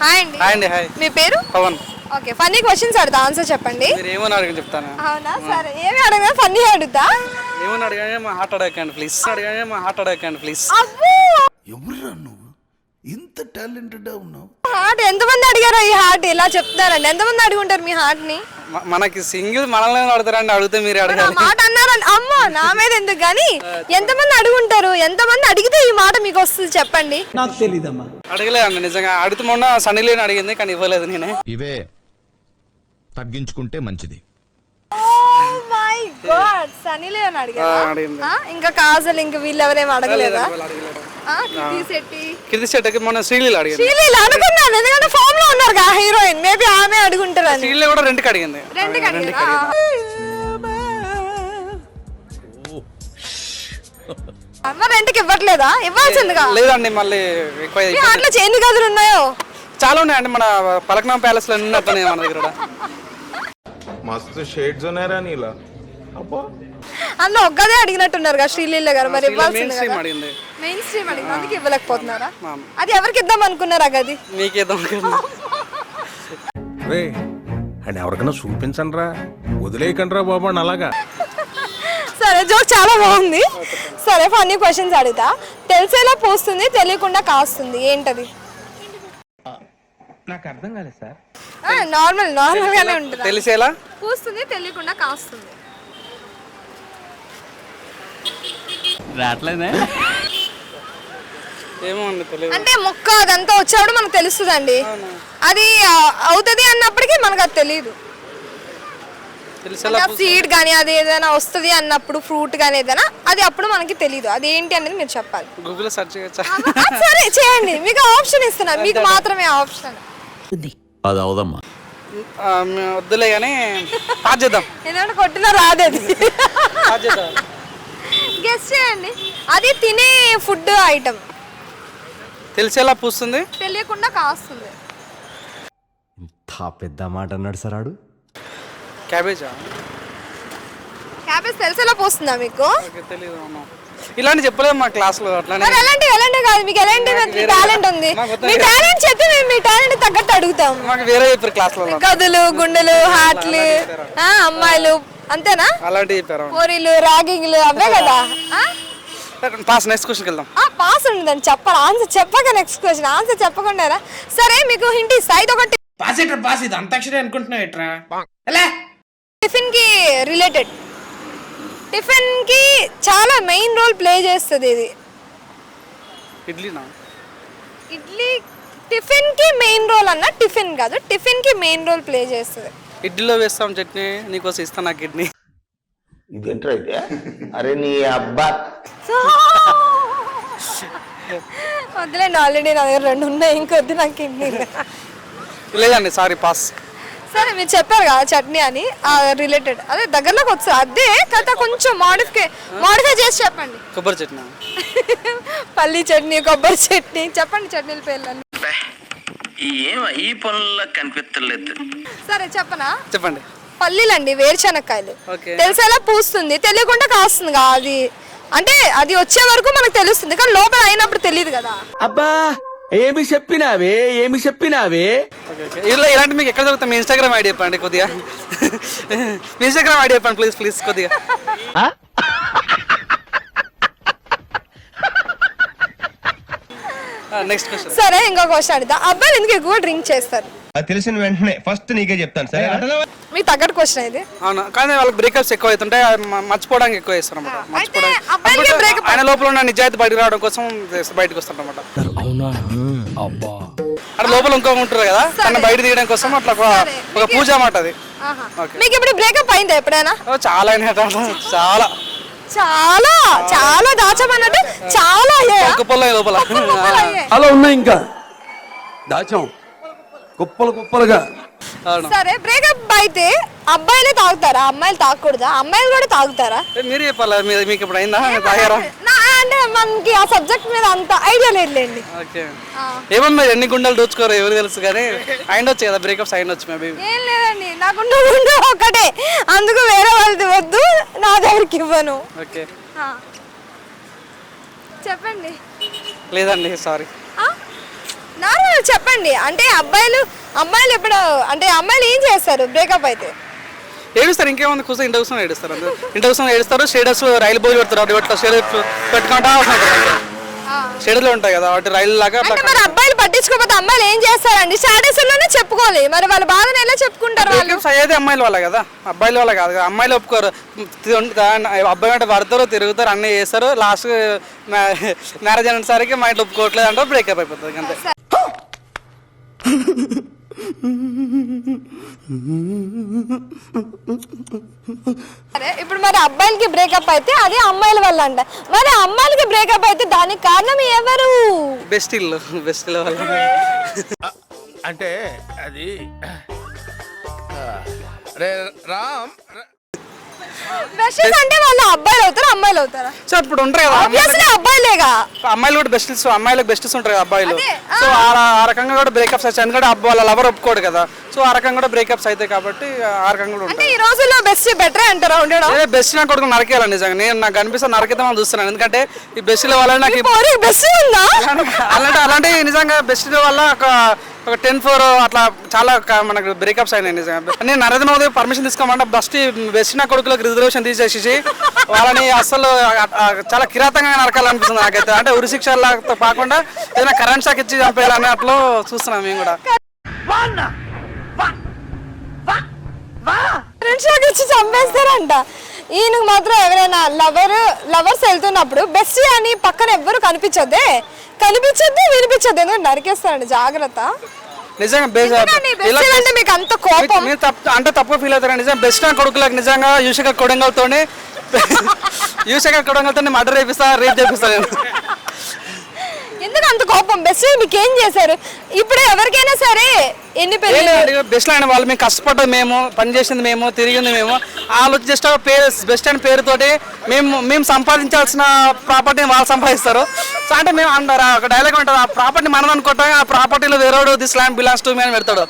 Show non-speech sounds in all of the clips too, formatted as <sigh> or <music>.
Hi అండి. Hi అండి hi మీ పేరు? పవన్. ఓకే ఫన్నీ క్వశ్చన్స్ అడుగుతా ఆన్సర్ చెప్పండి. మీరు ఏమని అడగని చెప్తాను? అవునా? సరే ఏమి అడగదా ఫన్నీ అడుగుతా. ఏమని అడగానే మా హార్ట్ అడగండి ప్లీజ్ అడగానే మా హార్ట్ అడగండి ప్లీజ్ అబ్బో! ఎవరురా నువ్వు? ఇంత టాలెంటెడ్ ఉన్నావు. హార్ట్ ఎంతమంది అడిగారో ఈ హార్ట్ ఇలా చెప్తారండి ఎంతమంది అడుగుంటారు మీ హార్ట్ని? మ- మనకి సింగిల్ మనల్ని అడుగుతారండి అడిగితే మీరు ఆ అడగాలి. మాట అన్నారని అమ్మో నా మీద ఎందుకు? కానీ ఎంతమంది అడుగుంటారు? ఎంతమంది అడిగితే ఈ మాట మీకు వస్తుంది చెప్పండి. అడగలేదండి నిజంగా. అడుగుతూ మొన్న సన్నీ లేని అడిగింది కానీ ఇవ్వలేదు నేనే. ఇవే తగ్గించుకుంటే మంచిది. మై గాడ్ ఆ, అడిగింది. ఆ, ఇంకా కాజల్ ఇంకా వీళ్ళు ఎవరేం అడగలేదా వాళ్ళు అడగలేదు. ఆ, కీర్తి శెట్టి. కీర్తి శెట్టికి మొన్న శ్రీలీల అడిగింది. శ్రీలీల అనుకున్నాను ఎందుకంటే ఫామ్లో ఉన్నారు హీరోయిన్. మేబీ ఆమె అడుగుంటారని శ్రీలీల కూడా రెండుకి అడిగింది. రెండు అడిగారా ఇవ్వట్లేదా? ఇవ్వాల్సిందిగా. లేదండి మళ్ళీ గదులు ఉన్నాయో? చాలా ఉన్నాయండి మన ప్యాలెస్లో మన దగ్గర కూడా. మస్తు ఒక్కదే గారు మరి అది ఎవరికి ఇద్దాం అనుకున్నారా గది? మీకేద్దాం ఎవరికైనా చూపించండి రా వదిలేయకండి రా బాబా అలాగా. సరే జోక్ చాలా బాగుంది. సరే ఫన్నీ క్వశ్చన్స్ అడుగుతా. తెలిసేలా పోస్తుంది తెలియకుండా కాస్తుంది. ఏంటది? నాకు అర్థం కాలేదు సార్. నార్మల్ నార్మల్ గానే ఉంటుంది? తెలిసేలా? పూస్తుంది తెలియకుండా కాస్తుంది. రావట్లేదే? ఏమో అండి తెలియదు. అంటే మొక్క అదంతా వచ్చేప్పుడు మనకు తెలుస్తుందండి. అది అవుతుంది అన్నప్పటికీ మనకు అది తెలియదు తెలిసేలా సీడ్ కానీ అది ఏదైనా వస్తుంది అన్నప్పుడు ఫ్రూట్ కానీ ఏదైనా అది అప్పుడు మనకి తెలియదు అది ఏంటి అనేది మీరు చెప్పాలి. గూగుల్ సెర్చ్ చేయొచ్చా? సరే చేయండి. మీకు ఆప్షన్ ఇస్తున్నాను మీకు మాత్రమే ఆప్షన్ అది అవదమ్మా. వద్దులే కానీ పాస్ చేద్దాం. ఎందుకంటే కొట్టిన రాదది పాస్ చేద్దాం. గెస్ చేయండి. అది తినే ఫుడ్ ఐటమ్ తెలిసేలా పూస్తుంది? తెలియకుండా కాస్తుంది. పెద్ద మాట అన్నాడు సార్ ఆడు. క్యాబేజా? క్యాబేజ్ తెలిసేలా పోస్తుందా మీకు? తెలియదు ఇలాంటి చెప్పలేదు మా క్లాస్లో అట్లానే మరి ఎలాంటి ఎలాంటి కాదు మీకు ఎలాంటి టాలెంట్ ఉంది? మీ టాలెంట్ చెప్తే మేము మీ టాలెంట్ తగ్గట్టు అడుగుతాం. మాకు వేరే చెప్పారు క్లాస్లో గదులు గుండెలు హార్ట్లు ఆ, అమ్మాయిలు అంతేనా? అలాంటివి చెప్పారు పూరీలు రాగింగ్లు అవే <laughs> కదా. ఆ? పాస్ నెక్స్ట్ క్వశ్చన్కి వెళ్దాం. ఆ పాస్ చెప్పాలి. ఆన్సర్ చెప్పక నెక్స్ట్ క్వశ్చన్ ఆన్సర్ చెప్పకుండా సరే మీకు హింట్ ఇస్తా. ఇది ఒకటి పాస్ ఎట్రా పాస్. ఇది అంతాక్షరి అనుకుంటున్నావు ఎట్రా ఎలా టిఫిన్కి రిలేటెడ్. టిఫిన్కి చాలా మెయిన్ రోల్ ప్లే చేస్తుంది ఇది. ఇడ్లీనా? ఇడ్లీ టిఫిన్కి మెయిన్ రోల్ అన్న టిఫిన్ కాదు టిఫిన్కి మెయిన్ రోల్ ప్లే చేస్తుంది. ఇడ్లీలో వేస్తాం చట్నీ నీకోసం ఇస్తాను నా కిడ్నీ. ఇదేంట్రా అయితే అరే నీ అబ్బా. వద్దులేండి ఆల్రెడీ నా దగ్గర రెండు ఉన్నాయి ఇంకొద్దు నాకు కిడ్నీ. లేదండి సారీ పాస్. సరే మీరు చెప్పారు కదా చట్నీ అని రిలేటెడ్ అదే దగ్గరలోకి వస్తుంది. అదే కథ కొంచెం మాడిఫై మాడిఫై చేసి చెప్పండి. కొబ్బరి చట్నీ. పల్లి చట్నీ కొబ్బరి చట్నీ. చెప్పండి చట్నీల పేర్లు ఏం ఈ పనుల్లో కనిపించలేదు సరే చెప్పనా? చెప్పండి. పల్లీలండి వేరుశనక్కాయలు. ఓకే. తెలిసేలా పూస్తుంది? తెలియకుండా కాస్తుంది కదా అది. అంటే అది వచ్చే వరకు మనకు తెలుస్తుంది కానీ లోపల అయినప్పుడు తెలియదు కదా. అబ్బా! ఏమి చెప్పినావే? ఏమి చెప్పినావే? ఇలా ఇలాంటి మీకు ఎక్కడ దొరుకుతాయి? మీ ఇన్స్టాగ్రామ్ ఐడి చెప్పండి కొద్దిగా. మీ ఇన్స్టాగ్రామ్ ఐడి చెప్పండి ప్లీజ్ ప్లీజ్ కొద్దిగా. నెక్స్ట్ క్వశ్చన్ సరే ఇంకో క్వశ్చన్ అడుగుతా. అబ్బాయిలు ఎందుకు ఎక్కువ డ్రింక్ చేస్తారు? అది తెలిసిన వెంటనే ఫస్ట్ నీకే చెప్తాను సరే మీ తగ్గట్టు క్వశ్చన్ ఇది. అవును? కానీ వాళ్ళకి బ్రేకప్స్ ఎక్కువ అవుతుంటాయి అది మ- మర్చిపోవడానికి ఎక్కువ చేస్తారు అనమాట అయితే అబ్బాయిలకి breakup- ఆయన లోపల ఉన్న నిజాయితీ బయటకు రావడం కోసం బయటకు వస్తారు అనమాట అంటే లోపల ఇంకో ఉంటారు కదా? తన బయట తీయడం కోసం అట్లా ఒక ఒక పూజ అన్నమాట అది. మీకు ఇప్పుడు బ్రేకప్ అయిందా ఎప్పుడైనా? ఓ, చాలా అట్లా. చాలా. చాలా? చాలా దాచమన్నట్టు? చాలా లోపల. కుప్పలు అయ్యాయి. అలా ఉన్నాయి ఇంకా. దాచాం. కుప్పలు కుప్పలుగా. అవును. సరే బ్రేకప్ అయితే అబ్బాయిలే తాగుతారా? అమ్మాయిలు తాగకూడదా? అమ్మాయిలు కూడా తాగుతారా? ఏ, మీరు చెప్పాలా? మీరు మీకు ఇప్పుడు అయిందా? తాగారా? అంటే మనకి ఆ సబ్జెక్ట్ మీద అంత ఐడియా లేదులేండి ఓకే. ఏమన్నా ఎన్ని గుండెలు దోచుకోరు ఎవరు తెలుసు కానీ అయిండొచ్చు కదా బ్రేకప్స్ అయిండొచ్చు మేబీ. ఏం లేదండి నాకు ఉండే ఒకటే. అందుకు వేరే వాళ్ళది వద్దు నా దగ్గరికి ఇవ్వను. ఓకే. చెప్పండి. లేదండి సారీ? నార్మల్ చెప్పండి. అంటే అబ్బాయిలు అమ్మాయిలు ఎప్పుడు అంటే అమ్మాయిలు ఏం చేస్తారు? బ్రేకప్ అయితే? ఏడుస్తారు ఇంకేముంది? కూర్చొని ఇంటి కూర్చొని ఏడుస్తారు అందరూ. ఇంటి కూర్చొని ఏడుస్తారు షేడర్స్ రైలు బోర్డు పెడతారు అటు ఇట్లా షేడ్ పెట్టుకుంటా షేడర్లు ఉంటాయి కదా వాటి రైలు లాగా అంటే మరి అబ్బాయిలు పట్టించుకోకపోతే అమ్మాయిలు ఏం చేస్తారండి? స్టాటస్లోనే చెప్పుకోవాలి. మరి వాళ్ళ బాధను ఎలా చెప్పుకుంటారు వాళ్ళు? అయ్యేది అమ్మాయిల వల్ల కదా. అబ్బాయిల వల్ల కాదు కదా. అమ్మాయిలు ఒప్పుకోరు. అబ్బాయి అంటే పడతారు తిరుగుతారు అన్నీ చేస్తారు. లాస్ట్ మ్యారేజ్ అనేసరికి మా ఇంట్లో ఒప్పుకోవట్లేదు అంటే బ్రేకప్ అయిపోతుంది అంతే. సరే ఇప్పుడు మరి అబ్బాయిలకి బ్రేకప్ అయితే అది అమ్మాయిల వల్ల అంట. మరి అమ్మాయిలకి బ్రేకప్ అయితే దానికి కారణం ఎవరు? బెస్ట్ ఇల్లు బెస్ట్ ఇల్లు వల్ల. అంటే అది రే రామ్ బెస్ట్ అంటే వాళ్ళు అబ్బాయిలు అవుతారు అమ్మాయిలు అవుతారా? సో ఇప్పుడు ఉంటారు కదా ఆబ్వియస్లీ అబ్బాయిలేగా. అమ్మాయిలు కూడా బెస్ట్ అమ్మాయిలకు బెస్ట్ ఉంటారు కదా అబ్బాయిలు. సో ఆ రకంగా కూడా బ్రేకప్స్ అవుతాయి ఎందుకంటే అబ్బాయి వాళ్ళ లవర్ ఒప్పుకోడు కదా. సో ఆ రకంగా కూడా బ్రేకప్స్ అవుతాయి కాబట్టి ఆ రకంగా కూడా ఉంటాయి. ఈ రోజుల్లో బెస్ట్ బెటరే అంటారా ఉండడం అదే బెస్ట్ నా కొడుకు నరకేయాలి నిజంగా. నేను నాకు కనిపిస్తే నరకిద్దామని చూస్తున్నాను. ఎందుకంటే ఈ బెస్ట్ వల్ల నాకు బెస్ట్ ఉందా? అలాంటి అలాంటి నిజంగా బెస్ట్ వల్ల ఒక ఒక టెన్ ఫోర్ అట్లా చాలా మనకు బ్రేకప్స్ అయినాయి నిజంగా. నేను నరేంద్ర మోదీ పర్మిషన్ తీసుకోమంటే బస్ట్ బెస్ట్ నా కొడుకులకు రిజర్వేషన్ తీసేసి వాళ్ళని అసలు చాలా కిరాతంగా నరకాలనిపిస్తుంది నాకైతే. అంటే ఉరి శిక్షలతో కాకుండా ఏదైనా కరెంట్ షాక్ ఇచ్చి చంపేయాలని అట్లా చూస్తున్నాం మేము కూడా. చంపేస్తారంట. ఈయనకు మాత్రం ఎవరైనా లవర్ లవర్స్ వెళ్తున్నప్పుడు బెస్ట్ అని పక్కన ఎవ్వరు కనిపించద్దే. కనిపించద్దు వినిపించద్దు. ఎందుకంటే నరికేస్తారండి జాగ్రత్త. నిజంగా అంటే మీకు అంత కోపం. అంటే తప్పు ఫీల్ అవుతారు? నిజంగా బెస్ట్ నా కొడుకులకు నిజంగా యూషక కొడంగల్తోనే <laughs> యూషక కొడంగల్తోనే మర్డర్ చేపిస్తా రేప్ చేపిస్తా నేను కోపం బెస్ట్ మీకు ఏం చేశారు? ఇప్పుడు ఎవరికైనా సరే ఎన్ని పెళ్ళి బెస్ట్ అయిన వాళ్ళు మేము కష్టపడ్డది మేము పని చేసింది మేము తిరిగింది మేము. వాళ్ళు జస్ట్ పేరు బెస్ట్ అయిన పేరుతోటి మేము మేము సంపాదించాల్సిన ప్రాపర్టీని వాళ్ళు సంపాదిస్తారు. సో అంటే మేము అంటారు? ఒక డైలాగ్ ఉంటుంది ఆ ప్రాపర్టీ మనం అనుకుంటాం ఆ ప్రాపర్టీలో వేరేవాడు this land belongs to me అని పెడతాడు.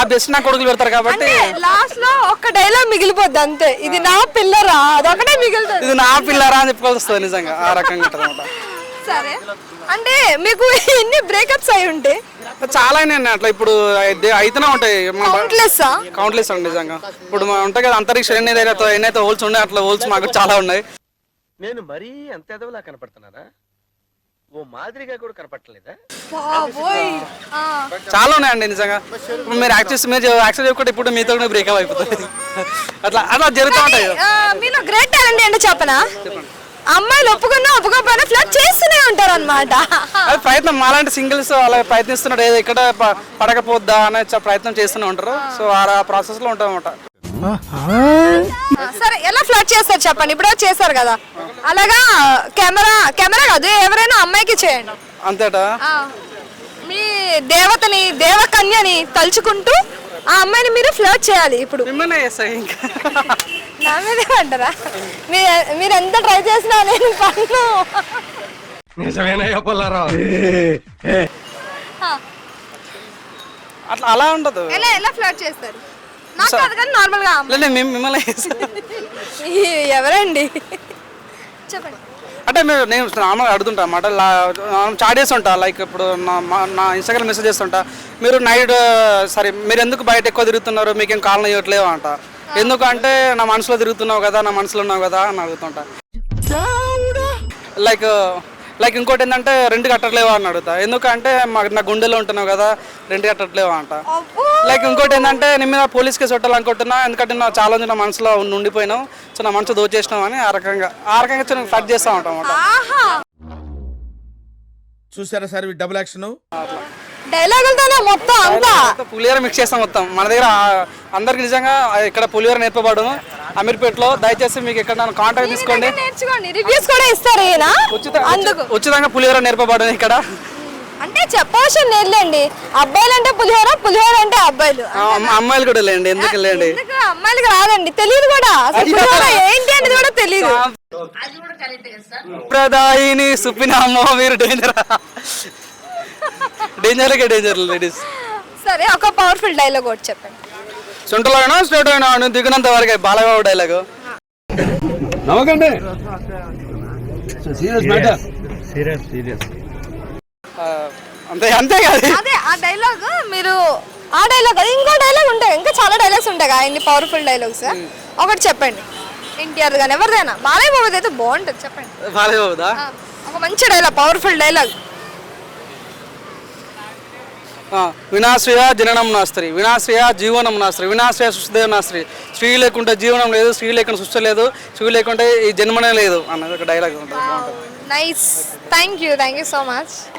ఆ బెస్ట్ నా కొడుకులు పెడతారు కాబట్టి లాస్ట్లో ఒక్క డైలాగ్ మిగిలిపోద్ది అంతే. ఇది నా పిల్లరా? అదొకటే మిగులుతుంది. ఇది నా పిల్లరా అని చెప్పుకోవాల్సి వస్తుంది నిజంగా. ఆ రకంగా ఉంటుంది సరే. అంటే మీకు ఎన్ని బ్రేకప్స్ అయి ఉంటాయి చాలా అయినాయి అట్లా ఇప్పుడు అయితే- అయితేనే ఉంటాయి. కౌంట్లెస్ కౌంట్లెస్ అండి నిజంగా. ఇప్పుడు మా ఉంటాయి కదా అంతరిక్ష ఎన్ని ఎన్నైతే హోల్స్ ఉన్నాయి అట్లా హోల్స్ మాకు చాలా ఉన్నాయి. నేను మరీ అంత ఎదవలా కనపడుతున్నారా ఓ మాదిరిగా కూడా కనపడలేదా బాబోయ్! ఆ. చాలా ఉన్నాయండి నిజంగా. ఇప్పుడు మీరు యాక్సెస్ మీరు యాక్సెస్ చెప్పుకుంటే ఇప్పుడు మీతో బ్రేకప్ అయిపోతుంది. అట్లా అట్లా జరుగుతూ ఉంటాయి. మీలో గ్రేట్ టాలెంట్ ఏంటో చెప్పనా? అమ్మాయిలు ఒప్పుకున్నా ఒప్పుకోకపోయినా ఫ్లడ్ చేస్తూనే ఉంటారు అనమాట అది ప్రయత్నం మాలాంటి సింగిల్స్ అలా ప్రయత్నిస్తున్నారు ఏదో ఇక్కడ ప- పడకపోద్దా అనే చ- ప్రయత్నం చేస్తూనే ఉంటారు. సో ఆ ప్రాసెస్లో ఉంటాం అనమాట సరే ఎలా ఫ్లడ్ చేస్తారు చెప్పండి? ఇప్పుడు చేశారు కదా. అలాగా కెమెరా కెమెరా కాదు ఎవరైనా అమ్మాయికి చేయండి. అంతేటా? ఆ, మీ దేవతని దేవకన్యని తలుచుకుంటూ ఆ అమ్మాయిని మీరు ఫ్లర్ట్ చేయాలి ఇప్పుడు. మిమ్మల్ని చేస్తాయి ఇంకా. నా మీదే అంటారా మీరు మీరు ఎంత ట్రై చేసినా నేను పన్ను. అట్లా అలా ఉండదు. ఎలా ఎలా ఫ్లర్ట్ చేస్తారు? నాకు కాదు కానీ నార్మల్గా అమ్మాయి. లేదు మేము మిమ్మల్ని చేస్తాం. ఈ <laughs> ఎవరండి? చెప్పండి. మేము నేను నార్మల్గా అడుగుతుంటా అన్నమాట. చాట్ చేస్తుంటా లైక్ ఇప్పుడు నా నా ఇన్స్టాగ్రామ్ మెసేజ్ చేస్తుంటా. మీరు నైట్ సరే మీరు ఎందుకు బయట ఎక్కువ తిరుగుతున్నారు? మీకు ఏం కాలం ఇవ్వట్లేవు అంట. ఎందుకు అంటే నా మనసులో తిరుగుతున్నావు కదా నా మనసులో ఉన్నావు కదా అని అడుగుతుంటా. లైక్ లైక్ ఇంకోటి ఏంటంటే రెంట్ కట్టట్లేవా అని అడుగుతా. ఎందుకంటే మా నా గుండెలో ఉంటున్నావు కదా రెంట్ కట్టట్లేవా అంట. లైక్ ఇంకోటి ఏంటంటే నీ మీద పోలీస్ కేసు పెట్టాలనుకుంటున్నా ఎందుకంటే నా చాలా నా మనసులో ఉండి- ఉండిపోయినావు. సో నా మనసు దోచేసినావు అని ఆ రకంగా ఆ రకంగా చిన్న ఫ్లడ్ చేస్తూ ఉంటాం అన్నమాట. చూసారా సార్ డబుల్ యాక్షన్ డైలాగులతోనే మొత్తం అంతా. పులిహోర మిక్స్ చేస్తాం మొత్తం. మన దగ్గర అందరికి నిజంగా ఇక్కడ పులిహోర నేర్పబడును అమీర్పేటలో దయచేసి మీకు ఎక్కడ కాంటాక్ట్ తీసుకోండి. నేర్చుకోండి? రివ్యూస్ కూడా ఇస్తారు ఈయన. అందుకు. ఉచితంగా పులిహోర నేర్పబడును ఇక్కడ. అంటే చెప్పవలసిన నేర్లేండి అబ్బాయిలు అంటే పులిహోర పులిహోర అంటే అబ్బాయిలు. అమ్మాయిలు కూడా లేండి ఎందుకు లేండి? అమ్మాయిలకి రాదండి తెలియదు కూడా. పులిహోర ఏంటి అనేది కూడా తెలియదు ప్రదాయిని సుప్పినామో మీరు డేంజర్ డేంజర్ డేంజర్ లేడీస్ సరే ఒక పవర్ఫుల్ డైలాగ్ ఒకటి చెప్పండి. సొంటలో అయినా స్ట్రేట్ అయినా దిగినంత వరకే బాలబాబు డైలాగు సీరియస్ మ్యాటర్ అంతే అంతే కాదు. అదే ఆ డైలాగ్ మీరు ఆ డైలాగ్ అది ఇంకో డైలాగ్ ఉంటాయి. ఇంకా చాలా డైలాగ్స్ ఉంటాయి కదా ఇన్ని పవర్ఫుల్ డైలాగ్స్ ఒకటి చెప్పండి. ఎన్టీఆర్ కానీ ఎవరిదైనా? బాలయ్య బాబుది అయితే బాగుంటుంది చెప్పండి. బాలేదా ఆ, ఒక మంచి డైలాగ్ పవర్ఫుల్ డైలాగ్ వినాశ్రయ జననం నాస్త్రి వినాశ్రయ జీవనం నాస్త్రి వినాశ్రయ సృష్టిదేవ నాస్త్రి. స్త్రీ లేకుంటే జీవనం లేదు స్త్రీ లేకుండా సృష్టి లేదు స్త్రీ లేకుంటే ఈ జన్మనే లేదు అన్నది ఒక డైలాగ్ ఉంటుంది. Nice thank you thank you so much